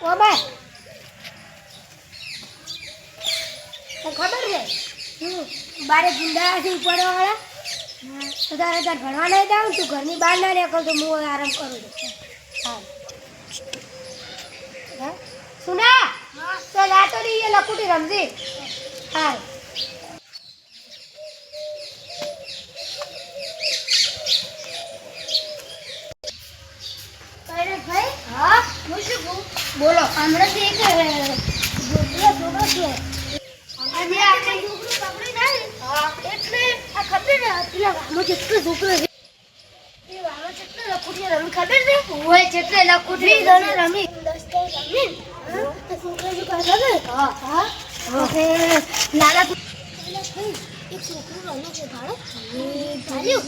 ઓ ભાઈ તને ખબર છે? શું બારે ગુંડા છે ઉપરવાળા તો તારે તાર ભણવા નહીં જાઉં તું ઘરની બહાર ના નીકળ તો હું આરામ કરું છું. હા હા? સુના? તો લાતો નહીં એ લકુટી રમજી. હા ભાઈ હા હું શું કહું હમણાં હમણાંથી એક ગોબરો છોકરો છે? આજે આપણે છોકરો પકડી જાય એટલે આ ખબર ને પેલા વામો જેટલો છોકરો છે. એ વામો જેટલો લખુટી રમી ખબર છે? ઓય જેટલે લખુટી રમી. રમી. તો છોકરો જો કહે ખબર હા. હા. લાલા એક છોકરો રમે છે ભાડો. ચાલ્યું.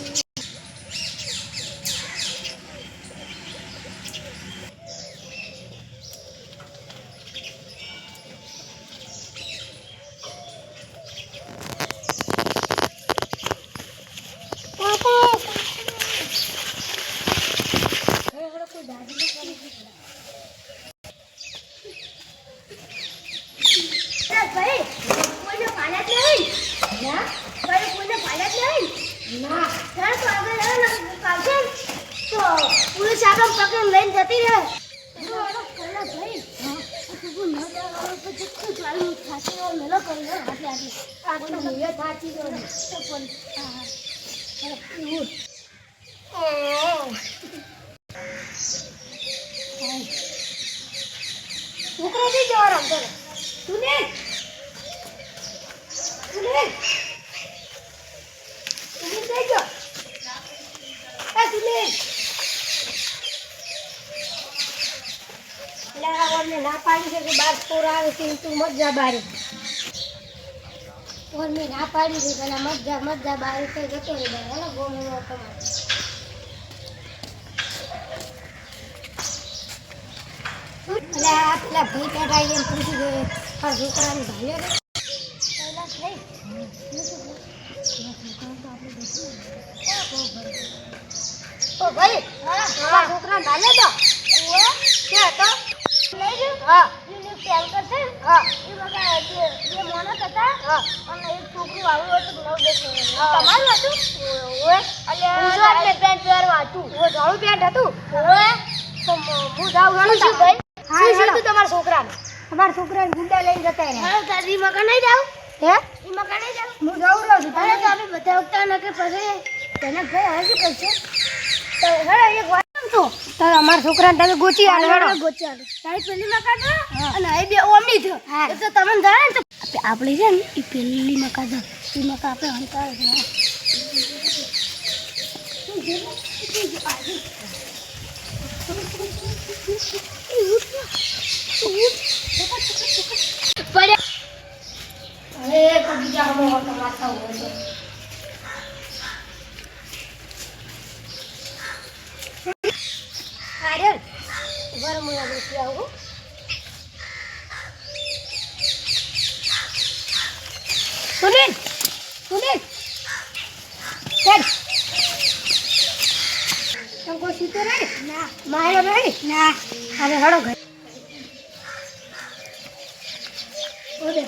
લઈને જતી રહે. મેલો કરી હાથે હાથે. આગળ થાચી ગયો પણ છોકરો બી જવા રમતો રહે. સુનિલ સુનિલ સુનિલ થઈ ગયો એ સુનિલ એટલે આ ઓરને ના પાડી છે કે બાર પોર આવે છે તું મજા જા ઓર મેં ના પાડી છે? પેલા મજા મત જા મત જા બારી તો જતો રહે બાર તમારે પેલા ભાઈ એને પૂછી ગયો પણ છોકરાને ભાલ્યો રે પહેલા થઈ ઓ ભાઈ હા છોકરાને ભાલ્યો તો કે હતો? લઈ હા. હા. એ બગા જે જે મોનસ હતા હા. અને એક છોકરું આવ્યું હતું દસ તમારું હતું? ઓએ પેન્ટ પહેરવા હતું. ઓ જાળું પેન્ટ હતું. ઓએ તો હું જાઉં ગણો શું ભાઈ? શું શું તું તમારા છોકરાને? અમારા છોકરાને ગુંડા લઈને જતા રહ્યા. હા મકા નહીં જાવ હે? ઈ મકા નહીં જાવ હું જાઉં રહું છું તમે તો આપણે બધા વખતા ન કે પછી તેને ભાઈ હજી શું કરશે તો હેડો એક વાત તો તો અમારા છોકરાને તમે ગોચી આલો હેડો ગોચી આલો. તારી પેલી મકા અને એ બે ઓમની થયો એ તો તમને જણાય ને તો. આપણે છે ને એ પેલી મકા દો એ મકા આપણે છે. પડ્યા અરે હમો તો માથા હોય સુનિલ સુનિલ. ચાલ. તમ કોઈ સીતો રે ના. મારો નહીં ના. અરે હડો ઘર. ઓદે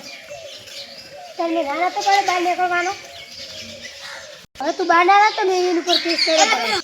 તમને રાણા તો પડે બહાર નીકળવાનો. હવે તું બહાર ના તો મેં એની ઉપર કેસ કર્યો.